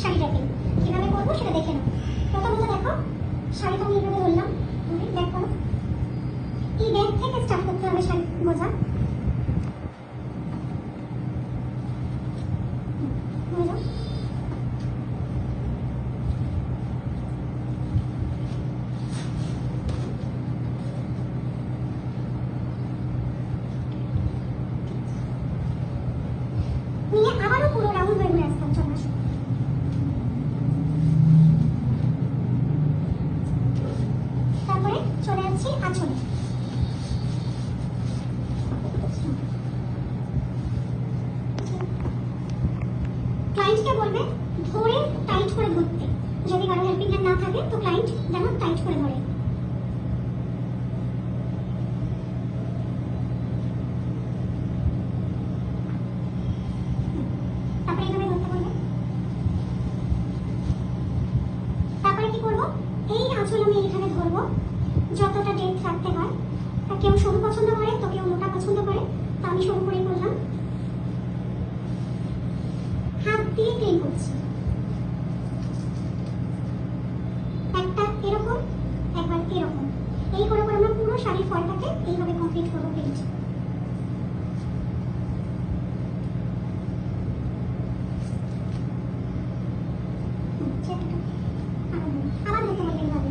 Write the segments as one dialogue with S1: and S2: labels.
S1: Sari draping কীভাবে করব সেটা দেখে নাও। প্রথমত দেখো শাড়িটা আমি এইভাবে ধরলাম দেখো। এই ব্যাগ থেকে স্টার্ট করতে হবে শাড়ি গোজা হয়ে যাও নিয়ে আবারও পুরো রাউন্ড হয়ে ঘুরে আসতাম চলে আসো তারপরে চলে যাচ্ছি আঁচলে ক্লায়েন্টকে বলবে, ধরে টাইট করে ধরতে। যদি কারও হেল্পিং হ্যান্ড না থাকে, তো ক্লায়েন্ট যেন টাইট করে ধরে। যতটা ডেপথ রাখতে হয়। কেউ সরু পছন্দ করে, তো কেউ মোটা পছন্দ করে। তো আমি সরু করেই করলাম। দিয়ে ক্লিন করছি। একটা এরকম, একবার এরকম। এই করে করে আমরা পুরো শাড়ির ফলটাকে এইভাবে কমপ্লিট করব পেন্ট আবার ধরতে হবে এইভাবে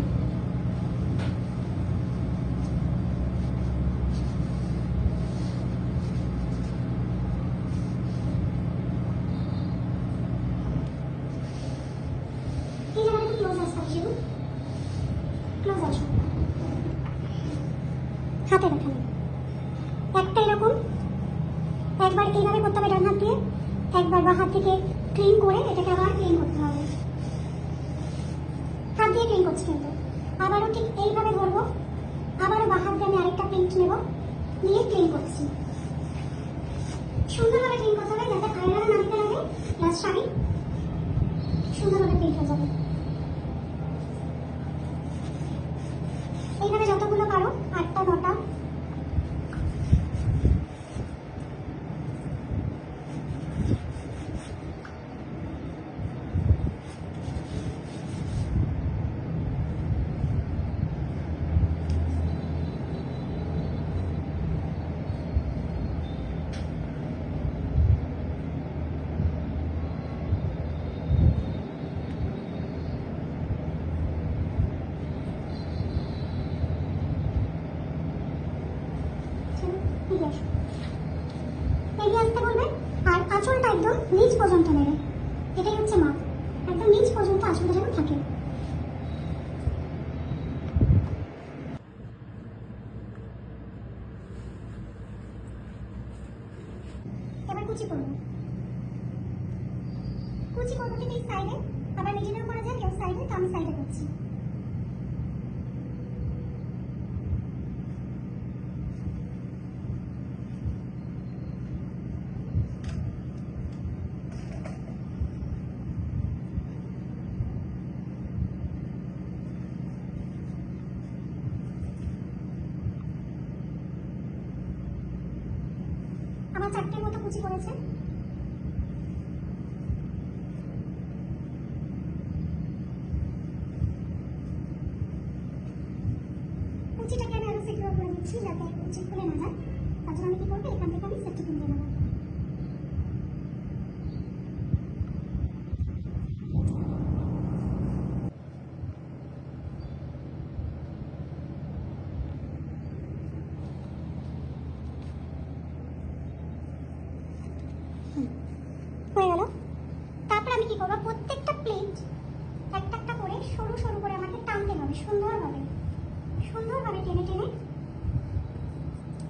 S1: এই জায়গাটা হাতে দেখানো একটা এরকম একবার এইভাবে করতে হবে ডান হাত দিয়ে, একবার বা হাত থেকে ক্লিন করে এটাকে আবার ক্লিন করতে হবে। হাত দিয়ে ক্লিন করছি কিন্তু। আবারও ঠিক এইভাবে ধরবো, আবারও বা হাত দিয়ে আমি আরেকটা প্রিন্ট নেব, নিয়ে ক্লিন করছি। সুন্দরভাবে ক্লিন করতে হবে, যাতে আয়রন না দিতে লাগে প্লাস শাড়ি সুন্দরভাবে প্রিন্ট হয়ে যাবে এইভাবে যতগুলো পারো আটটা নটা এগিয়ে আসো এগিয়ে আসতে বলবে আর আঁচলটা একদম নিচ পর্যন্ত নেবে। এটাই হচ্ছে মাপ। একদম নিচ পর্যন্ত আঁচলটা যেন থাকে। এবার কুচি করব কুচি করব ঠিক এই সাইডে আবার মিডিলেও করা যায় কেউ সাইডে তো আমি সাইডে করছি। আমার চারটের মতো কুচি করেছে। কুচিটাকে আমি আরও সিকিউর করে দিচ্ছি? যাতে কুচি খুলে না যায়। তার জন্য আমি কি করব? এখান থেকে আমি সেফটি কিনে নেব হয়ে গেল তারপর আমি কি করব প্রত্যেকটা প্লেট একটা একটা করে সরু সরু করে আমাকে টানতে হবে সুন্দরভাবে সুন্দরভাবে টেনে টেনে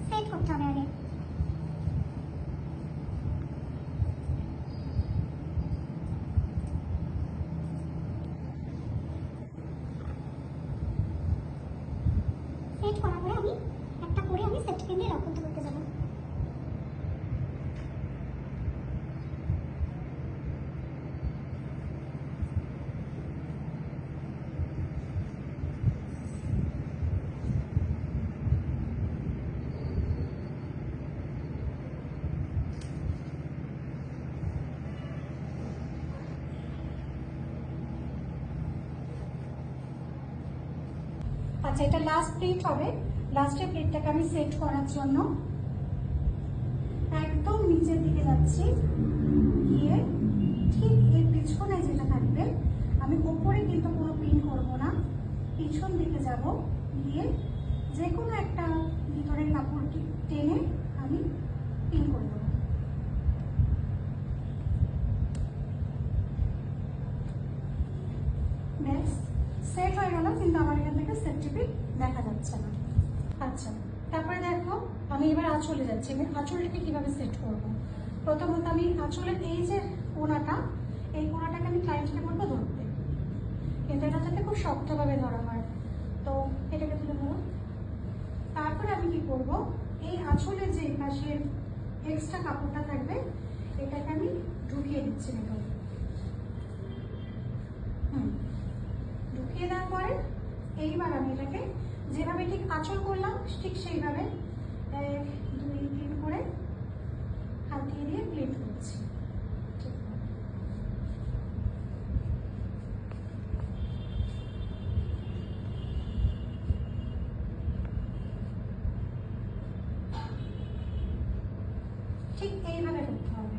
S1: সেট করতে হবে আগে সেট করার পরে আমি একটা করে আমি সেট পেন দিয়ে লক করতে করতে যাব
S2: আচ্ছা এটা লাস্ট প্লেট হবে। লাস্টের প্লেটটাকে আমি সেট করার জন্য একদম নিচের দিকে যাচ্ছি। গিয়ে ঠিক এর পিছনে যেটা থাকবে, আমি ওপরে কিন্তু কোনো পিন করব না। পিছন দিকে যাব, গিয়ে যে কোনো একটা ভিতরের কাপড় টি- টেনে আমি পিন করে সেট হয়ে গেল কিন্তু আমার এখান থেকে সেট টিপি দেখা যাচ্ছে না। আচ্ছা তারপরে দেখো, আমি এবার আঁচলে যাচ্ছি। আমি আঁচলটাকে কীভাবে সেট করব? প্রথমত আমি আঁচলের এই যে কোনাটা, এই কোনাটাকে আমি ক্লায়েন্টকে বলব ধরতে। কিন্তু এটা যাতে খুব শক্তভাবে ধরা হয়। তো এটাকে তুলে ধরো। তারপরে আমি কি করব? এই আঁচলের যে পাশের এক্সট্রা কাপড়টা থাকবে, এটাকে আমি ঢুকিয়ে দিচ্ছি ভেতরে ঢুকিয়ে দেওয়ার পরে এইবার আমি এটাকে যেভাবে ঠিক আঁচল করলাম, ঠিক সেইভাবে, এক, দুই, তিন করে হাত দিয়ে দিয়ে প্লেট করছি। ঠিক এইভাবে করতে হবে।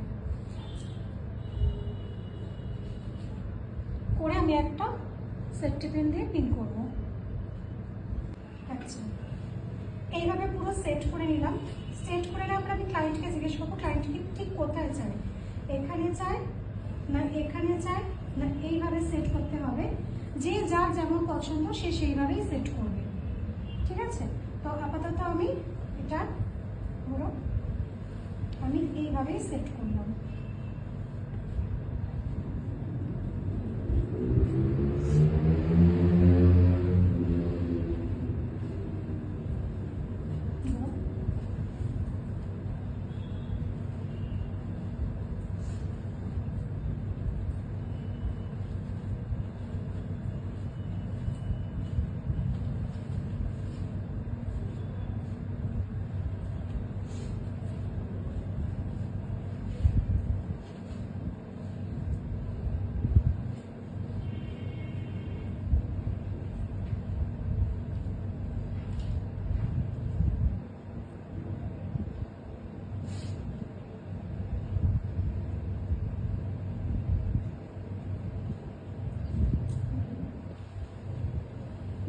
S2: করে আমি একটা সেফটি পিন দিয়ে পিন করব। আচ্ছা। এইভাবে পুরো সেট করে নিলাম। সেট করে নেওয়ার পর আমি ক্লায়েন্টকে জিজ্ঞেস করব ক্লায়েন্ট কি ঠিক কোথায় চায়? এখানে চায় না এখানে চায় না এইভাবে সেট করতে হবে। যে যার যেমন পছন্দ, সে সেইভাবেই সেট করবে। ঠিক আছে? তো আপাতত আমি এটা ধরো, আমি এইভাবেই সেট করলাম ধরো।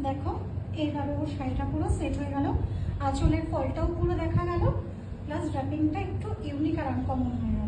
S2: দেখো, এইভাবে ওর শাড়িটা পুরো সেট হয়ে গেল। আঁচলের ফলটাও পুরো দেখা গেল। প্লাস ড্রাপিংটা একটু ইউনিক আর আনকমন হয়ে